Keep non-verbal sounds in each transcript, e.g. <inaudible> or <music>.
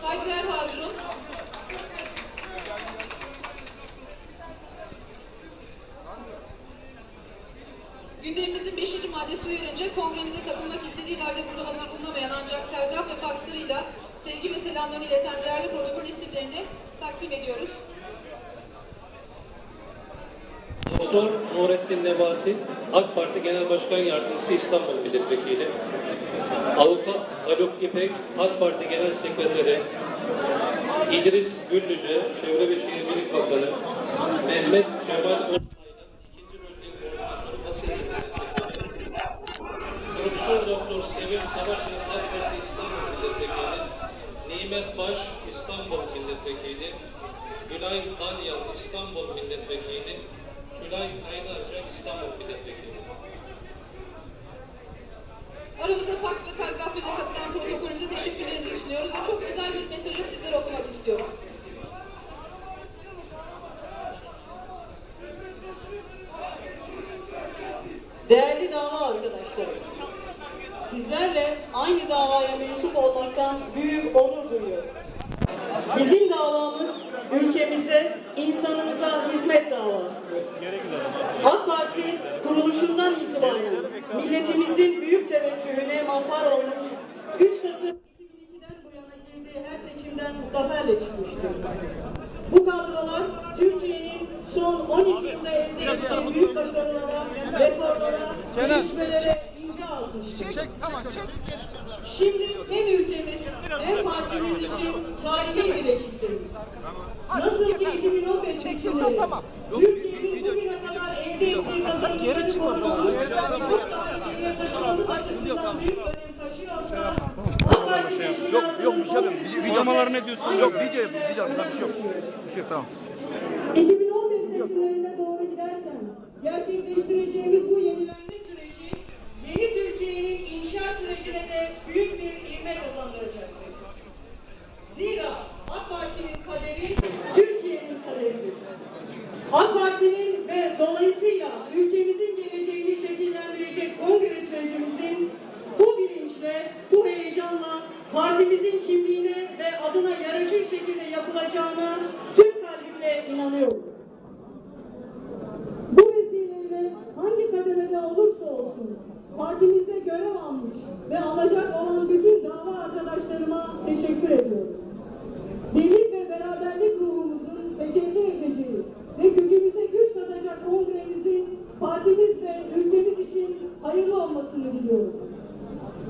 Saygıdeğer Hazırun. Gündemimizin 5. maddesi uyarınca kongremize katılmak istediği halde burada hazır bulunamayan ancak telgraf ve fakslarıyla sevgi ve selamlarını ileten değerli protokol isimlerini takdim ediyoruz. Doktor Nurettin Nebati, AK Parti Genel Başkan Yardımcısı İstanbul Milletvekili. Avukat Haluk İpek, AK Parti Genel Sekreteri. İdris Güllüce, Çevre ve Şehircilik Bakanı. Mehmet Kemal Orsaylan, ikinci bölge koordinatörü Batıkesir Milletvekili. Profesör Doktor Sevim Savaş'ın AK Parti İstanbul Milletvekili. Nimet Baş, İstanbul Milletvekili. Gülay Dalyan, İstanbul Milletvekili. Tülay Kaynarca, İstanbul Milletvekili. Faks ve telgraf ile katılan protokolümüze teşekkürlerimizi sunuyoruz. Çok özel bir mesajı sizlere okumak istiyoruz. Değerli dava arkadaşlarım, sizlerle aynı davaya mensup olmaktan büyük onur duyuyorum. Bizim davamız ülkemize, insanımıza hizmet davasıdır. AK Parti kuruluşundan itibaren milletimizin büyük teveccühüne mazhar olmuş, 3 Kasım 2002'den bu yana girdiği her seçimden zaferle çıkmıştır. Bu kadrolar Türkiye'nin son 12 yılda elde ettiği büyük başarılara, rekorlara, gelişmelere imza atmıştır. Şimdi hem ülkemiz hem partimiz için tarihi bir eşikteyiz. Nasıl ki 2015 seçimleri Türkiye'nin bugüne kadar elde ettiği kazanımları korumamız çok daha ileriye taşımamız açısından büyük önem taşıyorsa teşkilatının Yok bir şey kongresinde Videomaları ne diyorsun? Yok video video bir şey yok. Bir şey yok tamam. Gerçekleştireceğimiz bu yenilenme süreci yeni Türkiye'nin inşa sürecine de büyük bir ivme kazandıracaktır. Zira AK Parti'nin kaderi Türkiye'nin kaderidir. AK Parti'nin ve dolayısıyla ülkemizin geleceğini şekillendirecek kongre sürecimizin bu bilinçle, bu heyecanla partimizin kimliğine ve adına yaraşır şekilde yapılacağına tüm kalbimle inanıyorum. Bu vesileyle hangi kademede olursa olsun partimizde görev almış ve alacak olan bütün dava arkadaşlarıma teşekkür ediyorum. Birlik ve beraberlik ruhumuzun tecelli edeceği ve gücümüze güç katacak kongremizin partimiz ve ülkemiz için hayırlı olmasını diliyorum.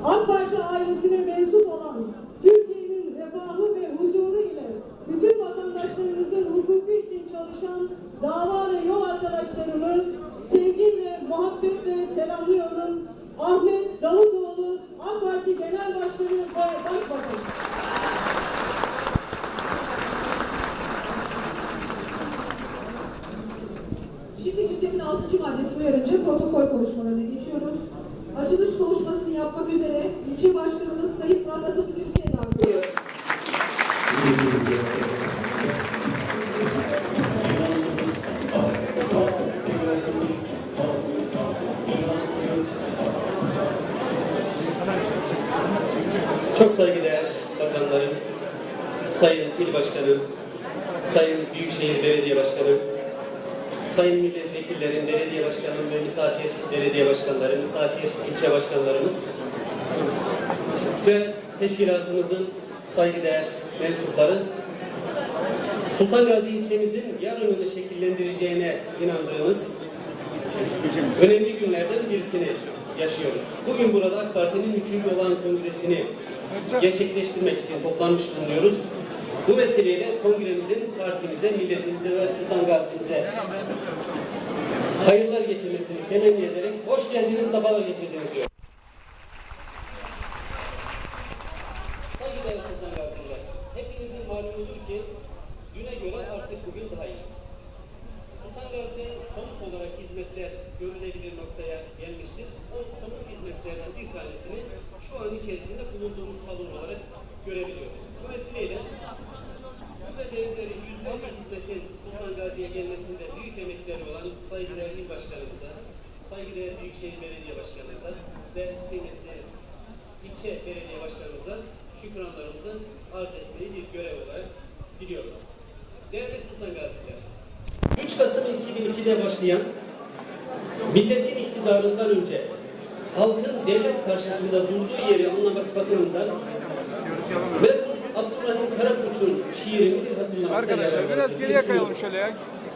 AK Parti ailesine mensup olan Türkiye'nin refahı ve huzuru ile bütün vatandaşlarımızın hukuku için çalışan dava ve yol arkadaşlarımı sevgiyle, muhabbetle selamlıyorum. Ahmet Davutoğlu, AK Parti Genel Başkanı ve Başbakanı. Şimdi gündemin 6. maddesi uyarınca protokol konuşmalarına geçiyoruz. Açılış konuşmasını yapmak üzere ilçe başkanımız Sayın Murat Atatürk kürsüye davet ediyoruz. Çok saygıdeğer bakanlarım, sayın il başkanım, sayın büyükşehir belediye başkanım, sayın milletvekillerim, belediye başkanım ve misafir belediye başkanları, misafir ilçe başkanlarımız ve teşkilatımızın saygıdeğer mensupları Sultan Gazi ilçemizin yarınını şekillendireceğine inandığımız önemli günlerden birisini yaşıyoruz. Bugün burada AK Parti'nin 3. olan kongresini gerçekleştirmek için toplanmış bulunuyoruz. Bu vesileyle kongremizin partimize, milletimize ve Sultan Gazi'mize hayırlar getirmesini temenni ederek hoş geldiniz, sabahlar getirdiniz diyor. Saygıdeğer Sultan Gaziler, hepinizin malumudur ki düne göre artık bugün daha iyiyiz. Sultan Gazi'de somut olarak hizmetler görülebilir noktaya gelmiştir. O somut hizmetlerden bir tanesini an içerisinde bulunduğumuz salon olarak görebiliyoruz. Bu vesileyle bu ve benzeri yüzlerce hizmetin Sultan Gazi'ye gelmesinde büyük emekleri olan saygıdeğer il başkanımıza, saygıdeğer Büyükşehir Belediye Başkanımıza ve kıymetli ilçe belediye başkanımıza şükranlarımızı arz etmeyi bir görev olarak biliyoruz. Değerli Sultan Gaziler, 3 Kasım 2002'de başlayan milletin iktidarından önce halkın devlet karşısında durduğu yeri anlamak bakımından ve Abdurrahim Karakoç'un şiirini bir hatırlamakta Arkadaşlar biraz geriye kayalım şöyle ya.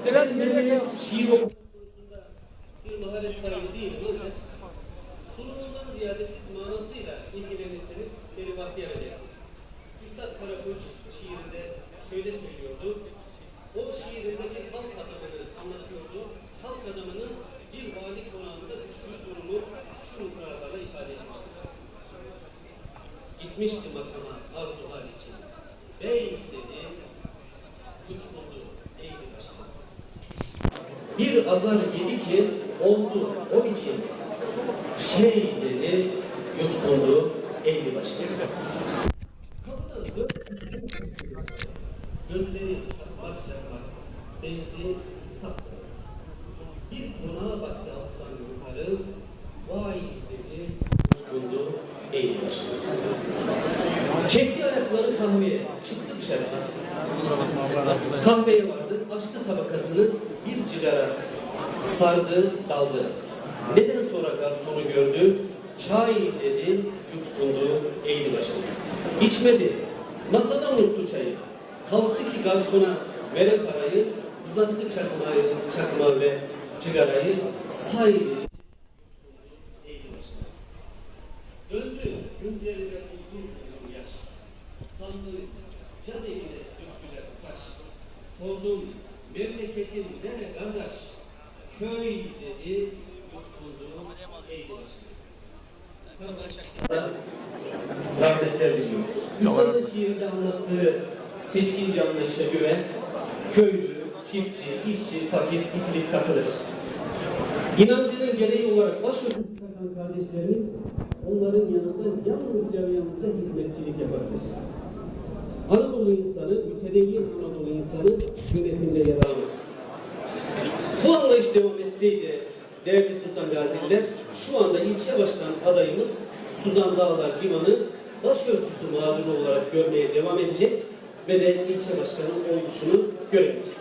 Biraz bendeniz şiir okuma konusunda bir maharet sahibi değilim ancak sunumundan ziyade siz manasıyla ilgilenirseniz beni bahtiyar edersiniz. Üstad Karakoç şiirinde şöyle söylüyordu. O şiirinde bir halk adamını anlatıyordu. Halk adamının bir vali durumu şu mısralarla ifade etmiştir. Gitmişti makama arzu hal için. Bey dedi, tutuldu eğri başına. Bir azar yedi ki oldu o biçim. Şey dedi, yutkundu eğri başına. Kapıdan dört Gözleri çakmak çakmak, benzin sapsarı. Bir konağa baktı alttan yukarı, vay dedi, yutkundu eğri başına. Ayakları kahveye, çıktı dışarı. Kahveye vardı, açtı tabakasını, bir cigara sardı, daldı. Neden sonra garsonu gördü, çay dedi, yutkundu, eğdi başını. İçmedi, masada unuttu çayı. Kalktı ki garsona vere parayı, uzattı çakmağı, çakmağı ve cigarayı, say Sordum, memleketin nere kardeş? Köy dedi, eğdi başını. Rahmetler diliyoruz. Üstadın şiirinde anlattığı seçkinci anlayışa göre köylü, çiftçi, işçi, fakir itilip kakılır. İnancının gereği olarak başörtüsü takan kardeşlerimiz onların yanında yalnızca ve yalnızca hizmetçilik yapabilir. Anadolu insanı, mütedeyyin Anadolu insanı yönetimde yer almaz. Bu anlayış devam etseydi değerli Sultan Gazililer, şu anda ilçe başkan adayımız Suzan Dağlar Civan'ı başörtüsü mağduru olarak görmeye devam edecek ve de ilçe başkanı oluşunu göremeyecek.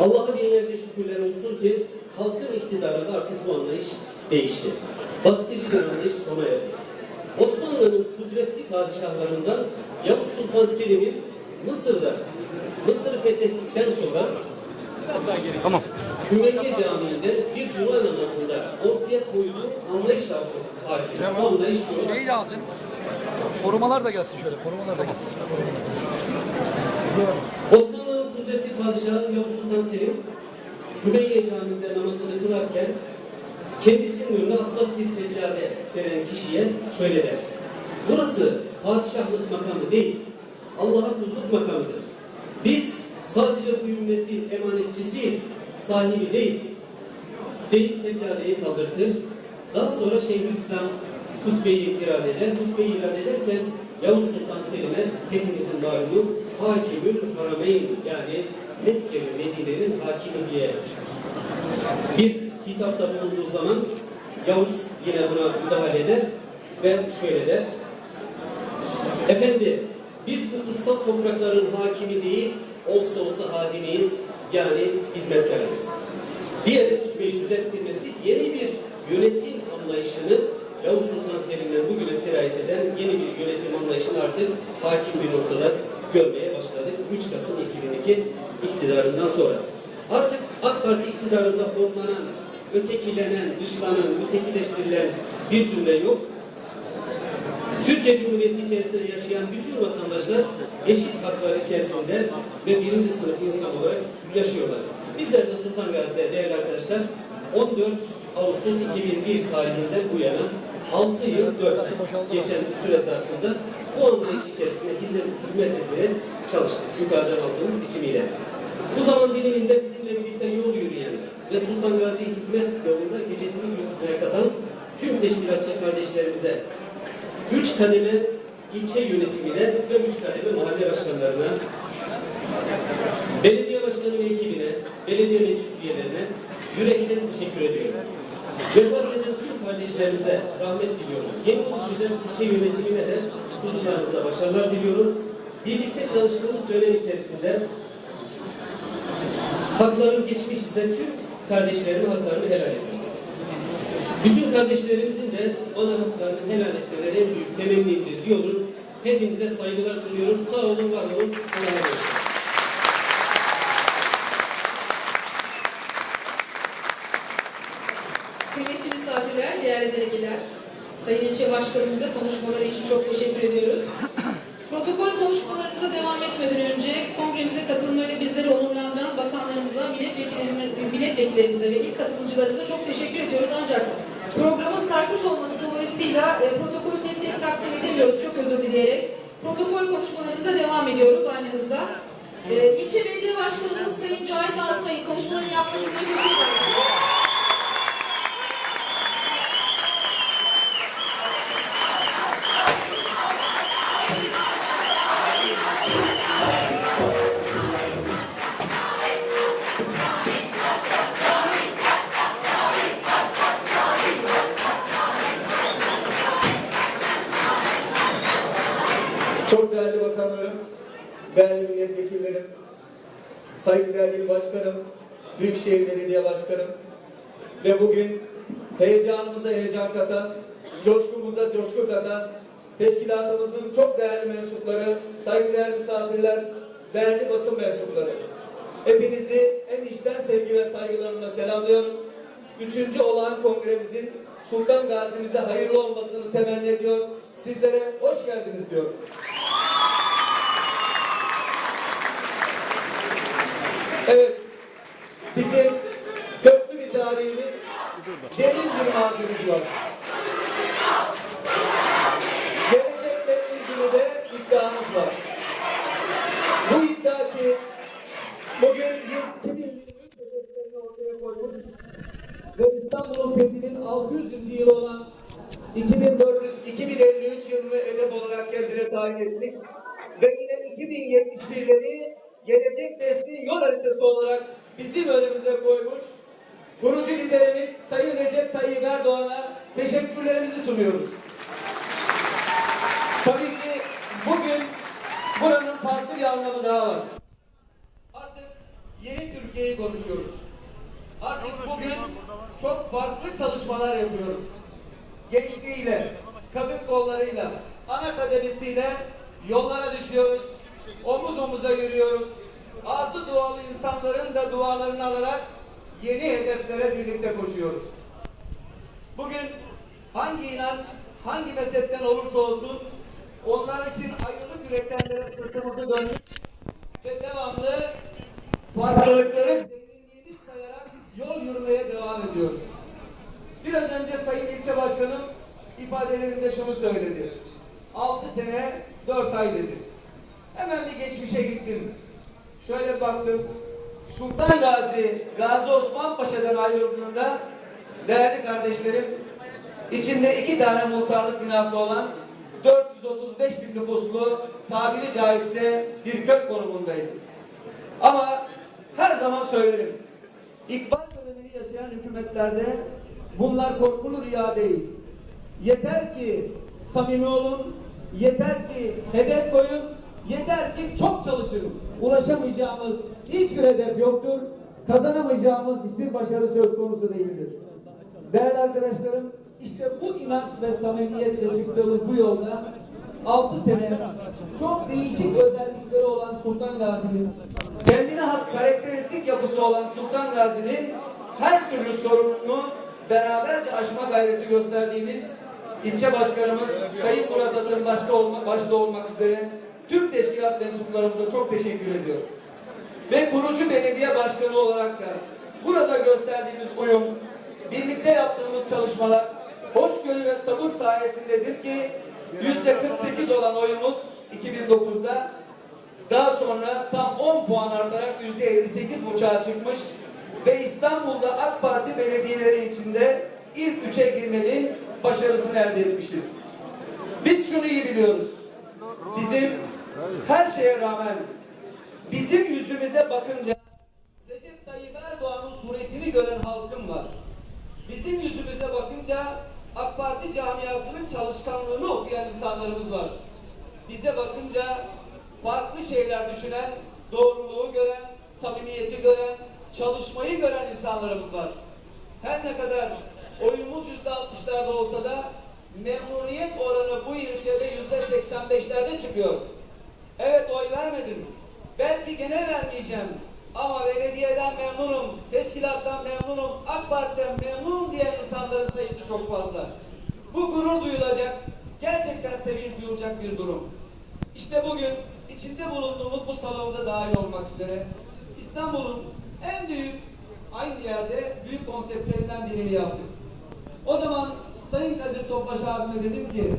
Allah'a binlerce şükürler olsun ki halkın iktidarında artık bu anlayış değişti. Baskıcı bir anlayış sona erdi. Osmanlı'nın kudretli padişahlarından Yavuz Sultan Selim'in Mısır'da Mısır'ı fethettikten sonra Tamam. Hümeyye Camii'nde bir cuma namazında ortaya koyduğu anlayış artık hakim. Bu anlayış şu. Şeyi de alsın. Korumalar da gelsin şöyle. Korumalar da gelsin. Osmanlı'nın kudretli padişahı Yavuz Sultan Selim Hümeyye Camii'nde namazını kılarken kendisinin önüne atlas bir seccade seren kişiye şöyle der. Burası padişahlık makamı değil, Allah'a kulluk makamıdır. Biz sadece bu ümmetin emanetçisiyiz, sahibi değil. Deyip seccadeyi kaldırtır. Daha sonra Şeyhülislam hutbeyi irade eder. Hutbeyi irade ederken Yavuz Sultan Selim'e hepinizin malumu Hakimül Harameyn yani Mekke ve Medine'nin hakimi diye bir hitapta bulunduğu zaman Yavuz yine buna müdahale eder ve şöyle der. Efendi biz bu kutsal toprakların hakimi değil olsa olsa hadimiyiz. yani hizmetkarımız. Diğeri hutbeyi düzelttirmesi yeni bir yönetim anlayışını Yavuz Sultan Selim'den bugüne sirayet eden yeni bir yönetim anlayışını artık hakim bir noktada görmeye başladık. 3 Kasım 2002 iktidarından sonra. Artık AK Parti iktidarında horlanan, ötekilenen, dışlanan, ötekileştirilen bir zümre yok. Türkiye Cumhuriyeti içerisinde yaşayan bütün vatandaşlar eşit haklar içerisinde ve birinci sınıf insan olarak yaşıyorlar. Bizler de Sultan Gazi'de değerli arkadaşlar 14 Ağustos 2001 tarihinden bu yana 6 yıl 4 ay geçen süre zarfında bu anlayış içerisinde hizmet, etmeye çalıştık yukarıdan aldığımız biçimiyle. Bu zaman diliminde bizimle birlikte yol yürüyen ve Sultan Gazi hizmet yolunda gecesini gündüzüne katan tüm teşkilatçı kardeşlerimize üç kademe ilçe yönetimine ve üç kademe mahalle başkanlarına, belediye başkanı ve ekibine, belediye meclis üyelerine yürekten teşekkür ediyorum. Vefat eden tüm kardeşlerimize rahmet diliyorum. Yeni oluşacak ilçe yönetimine de huzurlarınızda başarılar diliyorum. Birlikte çalıştığımız dönem içerisinde haklarım geçmiş ise tüm kardeşlerimin haklarını helal ediyorum. Bütün kardeşlerimizin de bana haklarını helal etmeleri en büyük temennimdir diyorum. Hepinize saygılar sunuyorum. Sağ olun, var olun. Emanet olun. Kıymetli misafirler, değerli delegeler, Sayın İlçe Başkanımıza konuşmaları için çok teşekkür ediyoruz. <clears throat> Protokol konuşmalarımıza devam etmeden önce kongremize katılımlarıyla bizleri onurlandıran bakanlarımıza, milletvekillerimize, milletvekillerimize ve ilk katılımcılarımıza çok teşekkür ediyoruz. Ancak programın sarmış olması dolayısıyla e, protokolü tek tek takdim edemiyoruz. Çok özür dileyerek. Protokol konuşmalarımıza devam ediyoruz aynı hızda. E, ilçe Belediye Başkanımız Sayın Cahit Altay'ın konuşmalarını yapmak üzere Büyükşehir Belediye Başkanım ve bugün heyecanımıza heyecan katan, coşkumuza coşku katan teşkilatımızın çok değerli mensupları, saygıdeğer misafirler, değerli basın mensupları. Hepinizi en içten sevgi ve saygılarımla selamlıyorum. Üçüncü olağan kongremizin Sultan Gazi'mize hayırlı olmasını temenni ediyor. Sizlere hoş geldiniz diyorum. Evet, bizim köklü bir tarihimiz, derin bir var. Gelecekle ilgili de iddiamız var. Bu iddia ki bugün yıl 2023 hedeflerini ortaya koymuş ve İstanbul'un fethinin 600. yılı olan 2400 2053 yılını hedef olarak kendine tayin etmiş ve yine 2071'leri gelecek neslin yol haritası olarak bizim önümüze koymuş. Kurucu liderimiz Sayın Recep Tayyip Erdoğan'a teşekkürlerimizi sunuyoruz. Tabii ki bugün buranın farklı bir anlamı daha var. Artık yeni Türkiye'yi konuşuyoruz. Artık bugün çok farklı çalışmalar yapıyoruz. Gençliğiyle, kadın kollarıyla, ana akademisiyle yollara düşüyoruz. Omuz omuza yürüyoruz. Ağzı dualı insanların da dualarını alarak yeni hedeflere birlikte koşuyoruz. Bugün hangi inanç, hangi mezhepten olursa olsun onlar için ayrılık üretenlere sırtımızı dönmüş ve devamlı farklılıkları zenginliğini sayarak yol yürümeye devam ediyoruz. Biraz önce Sayın İlçe Başkanım ifadelerinde şunu söyledi. 6 sene 4 ay dedi. Hemen bir geçmişe gittim. Şöyle baktım. Sultan Gazi, Gazi Osman Paşa'dan ayrıldığında değerli kardeşlerim içinde iki tane muhtarlık binası olan 435 bin nüfuslu tabiri caizse bir köy konumundaydı. Ama her zaman söylerim. İkbal dönemini yaşayan hükümetlerde bunlar korkulu rüya değil. Yeter ki samimi olun, yeter ki hedef koyun, yeter ki çok çalışın. Ulaşamayacağımız hiçbir hedef yoktur. Kazanamayacağımız hiçbir başarı söz konusu değildir. Değerli arkadaşlarım, işte bu inanç ve samimiyetle çıktığımız bu yolda 6 sene çok değişik özellikleri olan Sultan Gazi'nin kendine has karakteristik yapısı olan Sultan Gazi'nin her türlü sorununu beraberce aşma gayreti gösterdiğimiz ilçe başkanımız Sayın Murat Atın başta olmak, başta olmak üzere tüm teşkilat mensuplarımıza çok teşekkür ediyorum. Ve kurucu belediye başkanı olarak da burada gösterdiğimiz uyum, birlikte yaptığımız çalışmalar hoşgörü ve sabır sayesindedir ki yüzde 48 olan oyumuz 2009'da daha sonra tam 10 puan artarak yüzde 58 buçuğa çıkmış ve İstanbul'da AK Parti belediyeleri içinde ilk üçe girmenin başarısını elde etmişiz. Biz şunu iyi biliyoruz. Bizim her şeye rağmen bizim yüzümüze bakınca Recep Tayyip Erdoğan'ın suretini gören halkım var. Bizim yüzümüze bakınca AK Parti camiasının çalışkanlığını okuyan insanlarımız var. Bize bakınca farklı şeyler düşünen, doğruluğu gören, samimiyeti gören, çalışmayı gören insanlarımız var. Her ne kadar oyumuz yüzde altmışlarda olsa da memnuniyet oranı bu ilçede yüzde seksen beşlerde çıkıyor. Evet oy vermedim. Belki gene vermeyeceğim. Ama belediyeden memnunum, teşkilattan memnunum, AK Parti'den memnunum diyen insanların sayısı çok fazla. Bu gurur duyulacak, gerçekten sevinç duyulacak bir durum. İşte bugün içinde bulunduğumuz bu salonda dahil olmak üzere İstanbul'un en büyük, aynı yerde büyük konseptlerinden birini yaptık. O zaman Sayın Kadir Topbaş abime dedim ki,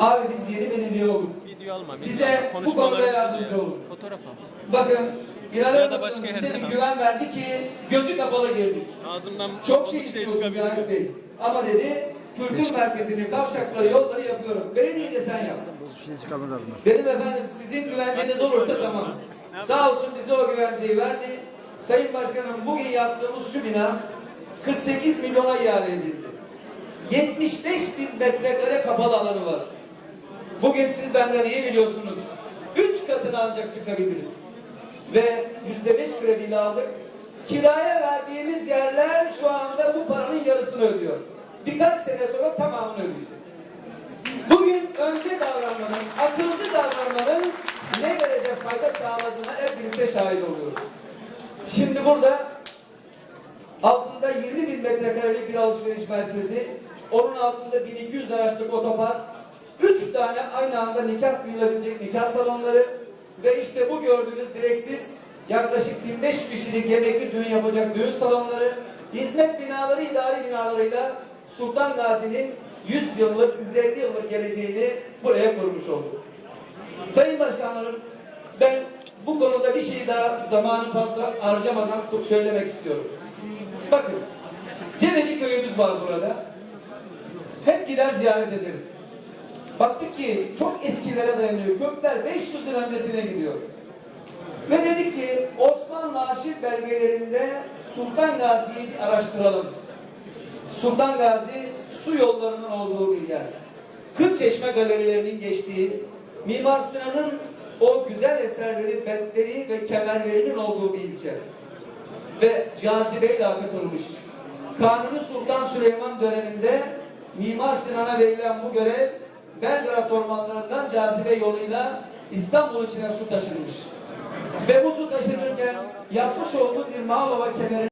abi biz yeni belediye olduk. Video alma. video Bize bu konuda yardımcı olun. Fotoğraf al. Bakın inanır mısınız başka bize bir güven verdi ki gözü kapalı girdik. Ağzımdan Çok şey bozuk şey. Cahit Bey. Ama dedi kültür merkezini, kavşakları, yolları yapıyorum. Belediyeyi de sen yap. Dedim efendim sizin güvenceniz olursa tamam. Sağ olsun bize o güvenceyi verdi. Sayın Başkanım bugün yaptığımız şu bina 48 milyona ihale edildi. 75 bin metrekare kapalı alanı var. Bugün siz benden iyi biliyorsunuz. 3 katına ancak çıkabiliriz. Ve yüzde beş krediyle aldık. Kiraya verdiğimiz yerler şu anda bu paranın yarısını ödüyor. Birkaç sene sonra tamamını ödeyecek. Bugün önce davranmanın, akılcı davranmanın ne derece fayda sağladığına hep birlikte şahit oluyoruz. Şimdi burada altında 20 bin metrekarelik bir alışveriş merkezi, onun altında 1200 araçlık otopark, 3 tane aynı anda nikah kıyılabilecek nikah salonları ve işte bu gördüğünüz direksiz yaklaşık 1500 kişilik yemekli düğün yapacak düğün salonları, hizmet binaları, idari binalarıyla Sultan Gazi'nin 100 yıllık, 150 yıllık geleceğini buraya kurmuş olduk. Sayın Başkanlarım, ben bu konuda bir şey daha zamanı fazla harcamadan söylemek istiyorum. Bakın, Cebeci köyümüz var burada. Hep gider ziyaret ederiz. Baktık ki çok eskilere dayanıyor. Kökler 500 yıl öncesine gidiyor. Ve dedik ki Osmanlı arşiv belgelerinde Sultan Gazi'yi araştıralım. Sultan Gazi su yollarının olduğu bir yer. Kırkçeşme galerilerinin geçtiği, Mimar Sinan'ın o güzel eserleri, betleri ve kemerlerinin olduğu bir ilçe. Ve cazibeyle akıtılmış. Kanuni Sultan Süleyman döneminde Mimar Sinan'a verilen bu görev Belgrad ormanlarından cazibe yoluyla İstanbul içine su taşınmış. Ve bu su taşınırken yapmış olduğu bir Mağlova kemeri